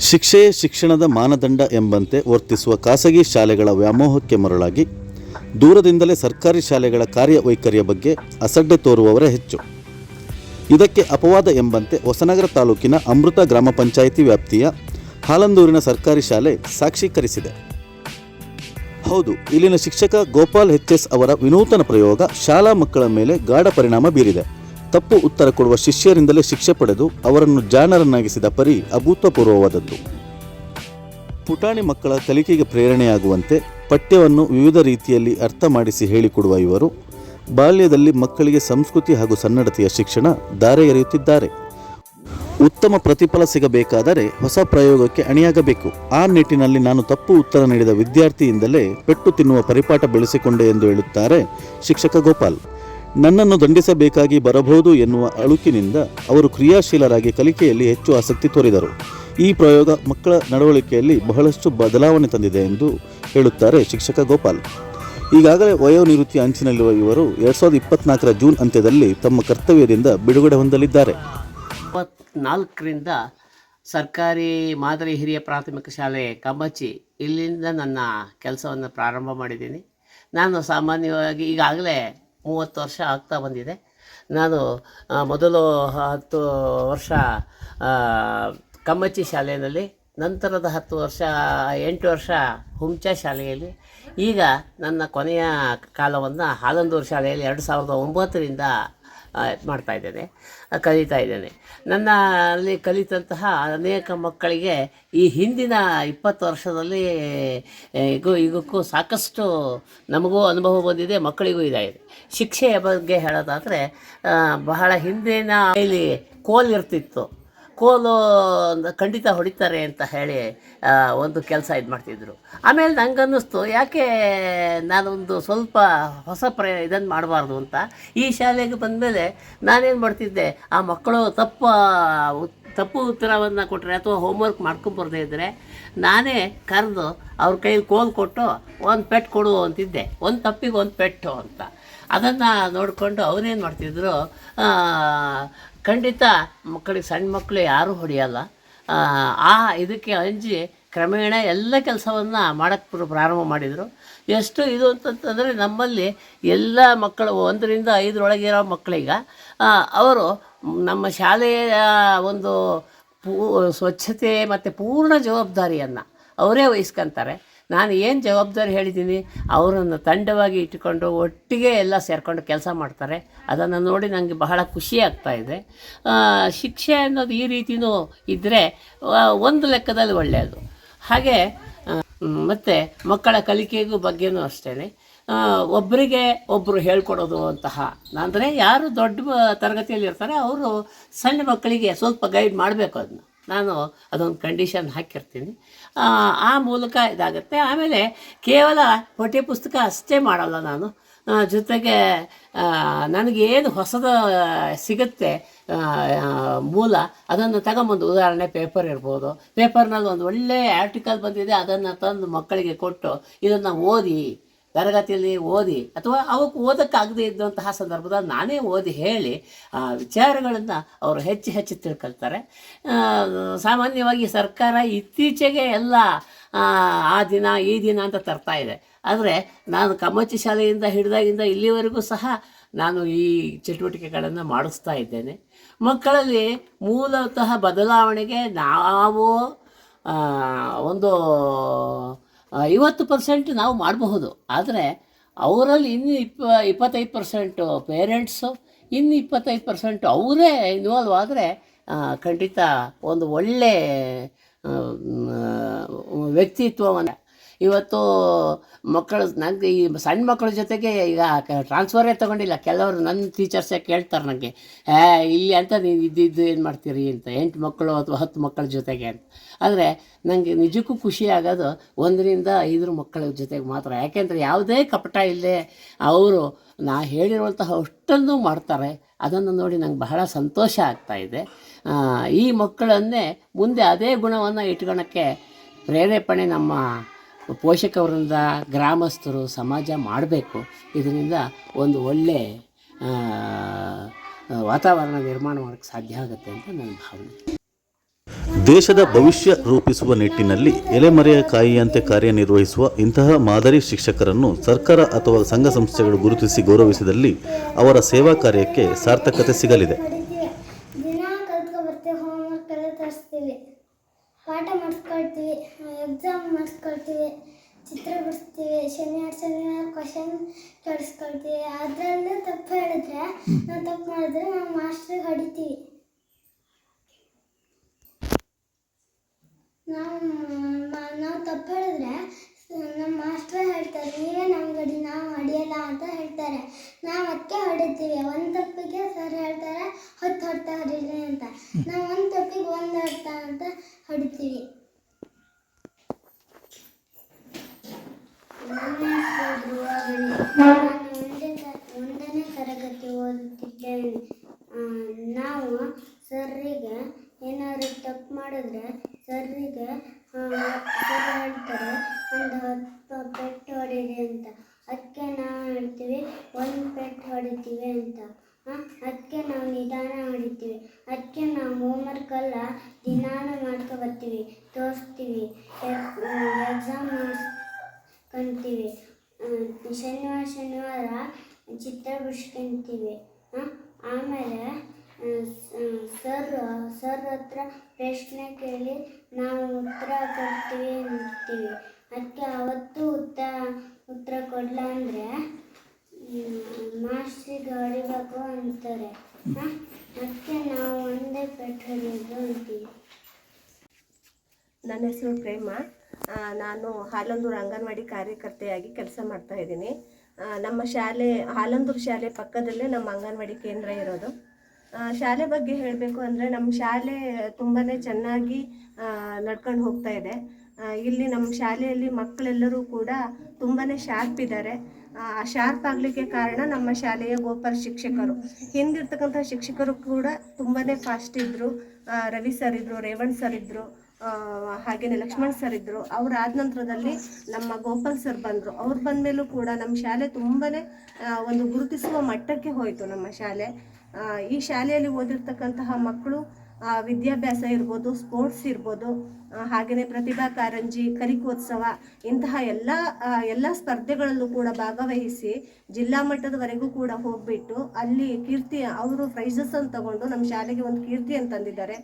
ಶಿಕ್ಷೆಯೇ ಶಿಕ್ಷಣದ ಮಾನದಂಡ ಎಂಬಂತೆ ವರ್ತಿಸುವ ಖಾಸಗಿ ಶಾಲೆಗಳ ವ್ಯಾಮೋಹಕ್ಕೆ ಮರಳಾಗಿ ದೂರದಿಂದಲೇ ಸರ್ಕಾರಿ ಶಾಲೆಗಳ ಕಾರ್ಯವೈಖರಿಯ ಬಗ್ಗೆ ಅಸಡ್ಡೆ ತೋರುವವರೇ ಹೆಚ್ಚು. ಇದಕ್ಕೆ ಅಪವಾದ ಎಂಬಂತೆ ಹೊಸನಗರ ತಾಲೂಕಿನ ಅಮೃತ ಗ್ರಾಮ ಪಂಚಾಯಿತಿ ವ್ಯಾಪ್ತಿಯ ಹಾಲಂದೂರಿನ ಸರ್ಕಾರಿ ಶಾಲೆ ಸಾಕ್ಷೀಕರಿಸಿದೆ. ಹೌದು, ಇಲ್ಲಿನ ಶಿಕ್ಷಕ ಗೋಪಾಲ್ ಎಚ್ ಎಸ್ ಅವರ ವಿನೂತನ ಪ್ರಯೋಗ ಶಾಲಾ ಮಕ್ಕಳ ಮೇಲೆ ಗಾಢ ಪರಿಣಾಮ ಬೀರಿದೆ. ತಪ್ಪು ಉತ್ತರ ಕೊಡುವ ಶಿಷ್ಯರಿಂದಲೇ ಶಿಕ್ಷೆ ಪಡೆದು ಅವರನ್ನು ಜಾಣರನ್ನಾಗಿಸಿದ ಪರಿ ಅಭೂತಪೂರ್ವವಾದದ್ದು. ಪುಟಾಣಿ ಮಕ್ಕಳ ಕಲಿಕೆಗೆ ಪ್ರೇರಣೆಯಾಗುವಂತೆ ಪಠ್ಯವನ್ನು ವಿವಿಧ ರೀತಿಯಲ್ಲಿ ಅರ್ಥ ಮಾಡಿಸಿ ಹೇಳಿಕೊಡುವ ಇವರು ಬಾಲ್ಯದಲ್ಲಿ ಮಕ್ಕಳಿಗೆ ಸಂಸ್ಕೃತಿ ಹಾಗೂ ಸನ್ನಡತೆಯ ಶಿಕ್ಷಣ ದಾರೆ ಎರೆಯುತ್ತಿದ್ದಾರೆ. ಉತ್ತಮ ಪ್ರತಿಫಲ ಸಿಗಬೇಕಾದರೆ ಹೊಸ ಪ್ರಯೋಗಕ್ಕೆ ಅಣಿಯಾಗಬೇಕು. ಆ ನಿಟ್ಟಿನಲ್ಲಿ ನಾನು ತಪ್ಪು ಉತ್ತರ ನೀಡಿದ ವಿದ್ಯಾರ್ಥಿಯಿಂದಲೇ ಪೆಟ್ಟು ತಿನ್ನುವ ಪರಿಪಾಠ ಬೆಳೆಸಿಕೊಂಡೆ ಎಂದು ಹೇಳುತ್ತಾರೆ ಶಿಕ್ಷಕ ಗೋಪಾಲ್. ನನ್ನನ್ನು ದಂಡಿಸಬೇಕಾಗಿ ಬರಬಹುದು ಎನ್ನುವ ಅಳುಕಿನಿಂದ ಅವರು ಕ್ರಿಯಾಶೀಲರಾಗಿ ಕಲಿಕೆಯಲ್ಲಿ ಹೆಚ್ಚು ಆಸಕ್ತಿ ತೋರಿದರು. ಈ ಪ್ರಯೋಗ ಮಕ್ಕಳ ನಡವಳಿಕೆಯಲ್ಲಿ ಬಹಳಷ್ಟು ಬದಲಾವಣೆ ತಂದಿದೆ ಎಂದು ಹೇಳುತ್ತಾರೆ ಶಿಕ್ಷಕ ಗೋಪಾಲ್. ಈಗಾಗಲೇ ವಯೋನಿವೃತ್ತಿ ಅಂಚಿನಲ್ಲಿರುವ ಇವರು ಎರಡ್ ಸಾವಿರದ ಇಪ್ಪತ್ನಾಲ್ಕರ ಜೂನ್ ಅಂತ್ಯದಲ್ಲಿ ತಮ್ಮ ಕರ್ತವ್ಯದಿಂದ ಬಿಡುಗಡೆ ಹೊಂದಲಿದ್ದಾರೆ. ಇಪ್ಪತ್ನಾಲ್ಕರಿಂದ ಸರ್ಕಾರಿ ಮಾದರಿ ಹಿರಿಯ ಪ್ರಾಥಮಿಕ ಶಾಲೆ ಕಂಬಚಿ ಇಲ್ಲಿಂದ ನನ್ನ ಕೆಲಸವನ್ನು ಪ್ರಾರಂಭ ಮಾಡಿದ್ದೀನಿ. ನಾನು ಸಾಮಾನ್ಯವಾಗಿ ಈಗಾಗಲೇ ಮೂವತ್ತು ವರ್ಷ ಆಗ್ತಾ ಬಂದಿದೆ. ನಾನು ಮೊದಲು ಹತ್ತು ವರ್ಷ ಕಮ್ಮಚ್ಚಿ ಶಾಲೆಯಲ್ಲಿ, ನಂತರದ ಹತ್ತು ವರ್ಷ, ಎಂಟು ವರ್ಷ ಹುಂಚ ಶಾಲೆಯಲ್ಲಿ. ಈಗ ನನ್ನ ಕೊನೆಯ ಕಾಲವನ್ನು ಹಾಲಂದೂರು ಶಾಲೆಯಲ್ಲಿ ಎರಡು ಸಾವಿರದ ಒಂಬತ್ತರಿಂದ ಮಾಡ್ತಾ ಇದ್ದೇನೆ ಕಲಿತಾ ಇದ್ದೇನೆ. ನನ್ನ ಅಲ್ಲಿ ಕಲಿತಂತಹ ಅನೇಕ ಮಕ್ಕಳಿಗೆ ಈ ಹಿಂದಿನ ಇಪ್ಪತ್ತು ವರ್ಷದಲ್ಲಿ ಈಗೂ, ಈಗಕ್ಕೂ ಸಾಕಷ್ಟು ನಮಗೂ ಅನುಭವ ಬಂದಿದೆ, ಮಕ್ಕಳಿಗೂ ಇದಾಗಿದೆ. ಶಿಕ್ಷೆಯ ಬಗ್ಗೆ ಹೇಳೋದಾದರೆ ಬಹಳ ಹಿಂದಿನ ಇಲ್ಲಿ ಕೋಲ್ ಇರ್ತಿತ್ತು. ಕೋಲು ಖಂಡಿತ ಹೊಡಿತಾರೆ ಅಂತ ಹೇಳಿ ಒಂದು ಕೆಲಸ ಇದು ಮಾಡ್ತಿದ್ರು. ಆಮೇಲೆ ನಂಗೆ ಅನ್ನಿಸ್ತು ಯಾಕೆ ನಾನೊಂದು ಸ್ವಲ್ಪ ಹೊಸ ಪ್ರ ಇದನ್ನು ಮಾಡಬಾರ್ದು ಅಂತ. ಈ ಶಾಲೆಗೆ ಬಂದಮೇಲೆ ನಾನೇನು ಮಾಡ್ತಿದ್ದೆ, ಆ ಮಕ್ಕಳು ತಪ್ಪ, ತಪ್ಪು ಉತ್ತರವನ್ನು ಕೊಟ್ಟರೆ ಅಥವಾ ಹೋಮ್ವರ್ಕ್ ಮಾಡ್ಕೊಂಬರ್ದೇ ಇದ್ದರೆ ನಾನೇ ಕರೆದು ಅವ್ರ ಕೈಲಿ ಕೋಲ್ ಕೊಟ್ಟು ಒಂದು ಪೆಟ್ಟು ಕೊಡು ಅಂತಿದ್ದೆ. ಒಂದು ತಪ್ಪಿಗೆ ಒಂದು ಪೆಟ್ಟು ಅಂತ. ಅದನ್ನು ನೋಡಿಕೊಂಡು ಅವರೇನು ಮಾಡ್ತಿದ್ರು ಖಂಡಿತ ಮಕ್ಕಳಿಗೆ ಸಣ್ಣ ಮಕ್ಕಳು ಯಾರೂ ಹೊಡೆಯಲ್ಲ. ಆ, ಇದಕ್ಕೆ ಅಂಜಿ ಕ್ರಮೇಣ ಎಲ್ಲ ಕೆಲಸವನ್ನು ಮಾಡೋಕ್ಕೆ ಪ್ರಾರಂಭ ಮಾಡಿದರು. ಎಷ್ಟು ಇದು ಅಂತಂತಂದರೆ ನಮ್ಮಲ್ಲಿ ಎಲ್ಲ ಮಕ್ಕಳು ಒಂದರಿಂದ ಐದರೊಳಗಿರೋ ಮಕ್ಕಳಿಗೆ ಅವರು ನಮ್ಮ ಶಾಲೆಯ ಒಂದು ಪೂ ಸ್ವಚ್ಛತೆ ಮತ್ತು ಪೂರ್ಣ ಜವಾಬ್ದಾರಿಯನ್ನು ಅವರೇ ವಹಿಸ್ಕೊಂತಾರೆ. ನಾನು ಏನು ಜವಾಬ್ದಾರಿ ಹೇಳಿದ್ದೀನಿ, ಅವರನ್ನು ತಂಡವಾಗಿ ಇಟ್ಟುಕೊಂಡು ಒಟ್ಟಿಗೆ ಎಲ್ಲ ಸೇರಿಕೊಂಡು ಕೆಲಸ ಮಾಡ್ತಾರೆ. ಅದನ್ನು ನೋಡಿ ನನಗೆ ಬಹಳ ಖುಷಿ ಆಗ್ತಾ ಇದೆ. ಶಿಕ್ಷೆ ಅನ್ನೋದು ಈ ರೀತಿಯೂ ಇದ್ದರೆ ಒಂದು ಲೆಕ್ಕದಲ್ಲಿ ಒಳ್ಳೆಯದು. ಹಾಗೆ ಮತ್ತು ಮಕ್ಕಳ ಕಲಿಕೆಗೂ ಬಗ್ಗೆನೂ ಅಷ್ಟೇ ಒಬ್ಬರಿಗೆ ಒಬ್ಬರು ಹೇಳ್ಕೊಡೋದು ಅಂತಹ. ಅಂದರೆ ಯಾರು ದೊಡ್ಡ ತರಗತಿಯಲ್ಲಿರ್ತಾರೆ, ಅವರು ಸಣ್ಣ ಮಕ್ಕಳಿಗೆ ಸ್ವಲ್ಪ ಗೈಡ್ ಮಾಡಬೇಕು ಅದನ್ನ. ನಾನು ಅದೊಂದು ಕಂಡೀಷನ್ ಹಾಕಿರ್ತೀನಿ. ಆ, ಮೂಲಕ ಇದಾಗುತ್ತೆ. ಆಮೇಲೆ ಕೇವಲ ಪಠ್ಯ ಪುಸ್ತಕ ಅಷ್ಟೇ ಮಾಡಲ್ಲ ನಾನು. ಜೊತೆಗೆ ನನಗೇನು ಹೊಸದು ಸಿಗುತ್ತೆ ಮೂಲ ಅದನ್ನು ತಗೊಂಬಂದು ಉದಾಹರಣೆ ಪೇಪರ್ ಇರ್ಬೋದು. ಪೇಪರ್ನಲ್ಲಿ ಒಂದು ಒಳ್ಳೆಯ ಆರ್ಟಿಕಲ್ ಬಂದಿದೆ ಅದನ್ನು ತಂದು ಮಕ್ಕಳಿಗೆ ಕೊಟ್ಟು ಇದನ್ನು ಓದಿ ತರಗತಿಯಲ್ಲಿ ಓದಿ ಅಥವಾ ಅವಕ್ಕೆ ಓದೋಕ್ಕಾಗದೇ ಇದ್ದಂತಹ ಸಂದರ್ಭದಲ್ಲಿ ನಾನೇ ಓದಿ ಹೇಳಿ ಆ ವಿಚಾರಗಳನ್ನು ಅವರು ಹೆಚ್ಚು ಹೆಚ್ಚು ತಿಳ್ಕೊಳ್ತಾರೆ. ಸಾಮಾನ್ಯವಾಗಿ ಸರ್ಕಾರ ಇತ್ತೀಚೆಗೆ ಎಲ್ಲ ಆ, ದಿನ ಈ ದಿನ ಅಂತ ತರ್ತಾ ಇದೆ. ಆದರೆ ನಾನು ಕಮ್ಮಚ್ಚಿ ಶಾಲೆಯಿಂದ ಹಿಡಿದಾಗಿಂದ ಇಲ್ಲಿವರೆಗೂ ಸಹ ನಾನು ಈ ಚಟುವಟಿಕೆಗಳನ್ನು ಮಾಡಿಸ್ತಾ ಇದ್ದೇನೆ. ಮಕ್ಕಳಲ್ಲಿ ಮೂಲತಃ ಬದಲಾವಣೆಗೆ ನಾವು ಒಂದು ಐವತ್ತು ಪರ್ಸೆಂಟ್ ನಾವು ಮಾಡಬಹುದು. ಆದರೆ ಅವರಲ್ಲಿ ಇನ್ನು ಇಪ್ಪ, ಇಪ್ಪತ್ತೈದು ಪರ್ಸೆಂಟು ಪೇರೆಂಟ್ಸು ಇನ್ನು ಇಪ್ಪತ್ತೈದು ಪರ್ಸೆಂಟ್ ಅವರೇ ಇನ್ವಾಲ್ವ್ ಆದರೆ ಖಂಡಿತ ಒಂದು ಒಳ್ಳೆ ವ್ಯಕ್ತಿತ್ವವನ್ನು ಇವತ್ತು ಮಕ್ಕಳು ನನಗೆ ಈ ಸಣ್ಣ ಮಕ್ಕಳ ಜೊತೆಗೆ ಈಗ ಟ್ರಾನ್ಸ್ಫರೇ ತೊಗೊಂಡಿಲ್ಲ. ಕೆಲವರು ನನ್ನ ಟೀಚರ್ಸೇ ಕೇಳ್ತಾರೆ ನನಗೆ ಇಲ್ಲಿ ಅಂತ ನೀವು ಇದ್ದಿದ್ದು ಏನು ಮಾಡ್ತೀರಿ ಅಂತ, ಎಂಟು ಮಕ್ಕಳು ಅಥವಾ ಹತ್ತು ಮಕ್ಕಳ ಜೊತೆಗೆ ಅಂತ. ಆದರೆ ನನಗೆ ನಿಜಕ್ಕೂ ಖುಷಿ ಆಗೋದು ಒಂದರಿಂದ ಐದರ ಮಕ್ಕಳ ಜೊತೆಗೆ ಮಾತ್ರ. ಯಾಕೆಂದರೆ ಯಾವುದೇ ಕಪಟ ಇಲ್ಲದೆ ಅವರು ನಾ ಹೇಳಿರುವಂತಹ ಅಷ್ಟನ್ನು ಮಾಡ್ತಾರೆ. ಅದನ್ನು ನೋಡಿ ನಂಗೆ ಬಹಳ ಸಂತೋಷ ಆಗ್ತಾ ಇದೆ. ಈ ಮಕ್ಕಳನ್ನೇ ಮುಂದೆ ಅದೇ ಗುಣವನ್ನು ಇಟ್ಕೊಳಕ್ಕೆ ಪ್ರೇರೇಪಣೆ ನಮ್ಮ ಪೋಷಕವರಿಂದ ಗ್ರಾಮಸ್ಥರು ಸಮಾಜ ಮಾಡಬೇಕು. ಇದರಿಂದ ಒಂದು ಒಳ್ಳೆ ಆ, ವಾತಾವರಣ ನಿರ್ಮಾಣ ಮಾಡೋಕ್ಕೆ ಸಾಧ್ಯ ಆಗುತ್ತೆ ಅಂತ ನನ್ನ ಭಾವನೆ. ದೇಶದ ಭವಿಷ್ಯ ರೂಪಿಸುವ ನಿಟ್ಟಿನಲ್ಲಿ ಎಲೆಮರೆಯ ಕಾಯಿಯಂತೆ ಕಾರ್ಯನಿರ್ವಹಿಸುವ ಇಂತಹ ಮಾದರಿ ಶಿಕ್ಷಕರನ್ನು ಸರ್ಕಾರ ಅಥವಾ ಸಂಘ ಸಂಸ್ಥೆಗಳು ಗುರುತಿಸಿ ಗೌರವಿಸಿದಲ್ಲಿ ಅವರ ಸೇವಾ ಕಾರ್ಯಕ್ಕೆ ಸಾರ್ಥಕತೆ ಸಿಗಲಿದೆ ಹೊಡಿತೀವಿ ದಿನ ಕಲ್ತ್ಕೊ ಬರ್ತೀವಿ ಹೋಮ್ವರ್ಕ್ ಎಲ್ಲ ತರಿಸ್ತೀವಿ ಪಾಠ ಮಾಡಿಸ್ಕೊಳ್ತೀವಿ ಎಕ್ಸಾಮ್ ಮಾಡಿಸ್ಕೊಳ್ತೀವಿ, ಚಿತ್ರ ಬಿಡಿಸ್ತೀವಿ, ಶನಿವಾರ ಶನಿವಾರ ಕ್ವಶನ್ ಕೇಳಿಸ್ಕೊಳ್ತೀವಿ. ಅದರಲ್ಲೂ ತಪ್ಪು ಹೇಳಿದ್ರೆ ನಾವು ತಪ್ಪು ಮಾಡಿದ್ರೆ ನಾವು ಮಾಸ್ಟ್ರಿಗೆ ಹೊಡಿತೀವಿ. ನಾವು ನಾವು ತಪ್ಪು ಹೇಳಿದ್ರೆ ನಮ್ಮ ಮಾಸ್ಟ್ರೇ ಹೇಳ್ತಾರೆ ನೀವೇ ನಮ್ಗೆ ಹೊಡಿ ನಾವು ಹೊಡಿಯಲ್ಲ ಅಂತ ಹೇಳ್ತಾರೆ ನಾವು ಅದಕ್ಕೆ ಹೊಡಿತೀವಿ ಒಂದು ತಪ್ಪಿಗೆ ಸರ್ ಹೇಳ್ತಾರೆ ಹತ್ತು ಹೊಡ್ತಾ ಹೊಡೀರಿ ಅಂತ ನಾವು ಒಂದು ತಪ್ಪಿಗೆ ಒಂದು ಹೊಡ್ತಾ ಅಂತ ಹೊಡಿತೀವಿ ನನ್ನ ಹೆಸರು ಧ್ರುವ ಗಣಿ. ನಾನು ಒಂದೇ ಒಂದನೇ ತರಗತಿ ಓದುತ್ತಿದ್ದೇನೆ ನಾವು ಸರ್ರಿಗೆ ಏನಾದ್ರು ತಪ್ಪು ಮಾಡಿದ್ರೆ ಸರ್ರಿಗೆ ಸರ್ ಹೇಳ್ತಾರೆ. ಒಂದು ಹತ್ತು ಪೆಟ್ಟು ಹೊಡೀರಿ ಅಂತ. ಅದಕ್ಕೆ ನಾವು ಹೇಳ್ತೀವಿ, ಒಂದು ಪೆಟ್ಟು ಹೊಡಿತೀವಿ ಅಂತ. ಅದಕ್ಕೆ ನಾವು ನಿಧಾನ ಹೊಡಿತೀವಿ. ಅದಕ್ಕೆ ನಾವು ಹೋಮ್ವರ್ಕೆಲ್ಲ ದಿನಾನ ಮಾಡ್ಕೊ ಬರ್ತೀವಿ, ತೋರಿಸ್ತೀವಿ ಎಕ್ಸಾಮ್ ಕಂತೀವಿ ಶನಿವಾರ ಶನಿವಾರ ಚಿತ್ರ ಬಿಡ್ಸ್ಕೊಂತೀವಿ ಆಮೇಲೆ ಸರ್ ಸರ್ ಹತ್ರ ಪ್ರಶ್ನೆ ಕೇಳಿ ನಾವು ಉತ್ತರ ಕೊಡ್ತೀವಿ ಅಂತೀವಿ. ಅದಕ್ಕೆ ಅವತ್ತು ಉತ್ತರ ಉತ್ತರ ಕೊಡಲ ಅಂದರೆ ಮಾಸ್ಟ್ರಿಗೆ ಹೊಡಿಬೇಕು ಅಂತಾರೆ. ಅದಕ್ಕೆ ನಾವು ಒಂದೇ ಹೊಡೆಯೋದು ಅಂತೀವಿ. ನನ್ನ ಹೆಸರು ಪ್ರೇಮ. ನಾನು ಹಾಲಂದೂರು ಅಂಗನವಾಡಿ ಕಾರ್ಯಕರ್ತೆಯಾಗಿ ಕೆಲಸ ಮಾಡ್ತಾ ಇದ್ದೀನಿ. ನಮ್ಮ ಶಾಲೆ, ಹಾಲಂದೂರು ಶಾಲೆ ಪಕ್ಕದಲ್ಲೇ ನಮ್ಮ ಅಂಗನವಾಡಿ ಕೇಂದ್ರ ಇರೋದು. ಶಾಲೆ ಬಗ್ಗೆ ಹೇಳಬೇಕು ಅಂದರೆ ನಮ್ಮ ಶಾಲೆ ತುಂಬಾ ಚೆನ್ನಾಗಿ ನಡ್ಕೊಂಡು ಹೋಗ್ತಾ ಇದೆ. ಇಲ್ಲಿ ನಮ್ಮ ಶಾಲೆಯಲ್ಲಿ ಮಕ್ಕಳೆಲ್ಲರೂ ಕೂಡ ತುಂಬಾ ಶಾರ್ಪ್ ಇದ್ದಾರೆ. ಶಾರ್ಪ್ ಆಗಲಿಕ್ಕೆ ಕಾರಣ ನಮ್ಮ ಶಾಲೆಯ ಗೋಪಾಲ್ ಶಿಕ್ಷಕರು. ಹಿಂದಿರ್ತಕ್ಕಂಥ ಶಿಕ್ಷಕರು ಕೂಡ ತುಂಬಾ ಫಾಸ್ಟ್ ಇದ್ದರು ರವಿ ಸರ್ ಇದ್ದರು ರೇವಣ್ ಸರ್ ಇದ್ದರು ಹಾಗೆಯೇ ಲಕ್ಷ್ಮಣ್ ಸರ್ ಇದ್ದರು ಅವ್ರು ಆದ ನಂತರದಲ್ಲಿ ನಮ್ಮ ಗೋಪಾಲ್ ಸರ್ ಬಂದರು. ಅವ್ರು ಬಂದಮೇಲೂ ಕೂಡ ನಮ್ಮ ಶಾಲೆ ತುಂಬಾ ಒಂದು ಗುರುತಿಸುವ ಮಟ್ಟಕ್ಕೆ ಹೋಯಿತು ನಮ್ಮ ಶಾಲೆ. ಈ ಶಾಲೆಯಲ್ಲಿ ಓದಿರ್ತಕ್ಕಂತಹ ಮಕ್ಕಳು ವಿದ್ಯಾಭ್ಯಾಸ ಇರ್ಬೋದು ಸ್ಪೋರ್ಟ್ಸ್ ಇರ್ಬೋದು ಹಾಗೆಯೇ ಪ್ರತಿಭಾ ಕಾರಂಜಿ ಕಲಿಕೋತ್ಸವ ಇಂತಹ ಎಲ್ಲ ಎಲ್ಲ ಸ್ಪರ್ಧೆಗಳಲ್ಲೂ ಕೂಡ ಭಾಗವಹಿಸಿ ಜಿಲ್ಲಾ ಮಟ್ಟದವರೆಗೂ ಕೂಡ ಹೋಗ್ಬಿಟ್ಟು ಅಲ್ಲಿ ಕೀರ್ತಿ, ಅವರು ಪ್ರೈಸಸ್ ಅನ್ನು ತಗೊಂಡು ನಮ್ಮ ಶಾಲೆಗೆ ಒಂದು ಕೀರ್ತಿಯನ್ನು ತಂದಿದ್ದಾರೆ.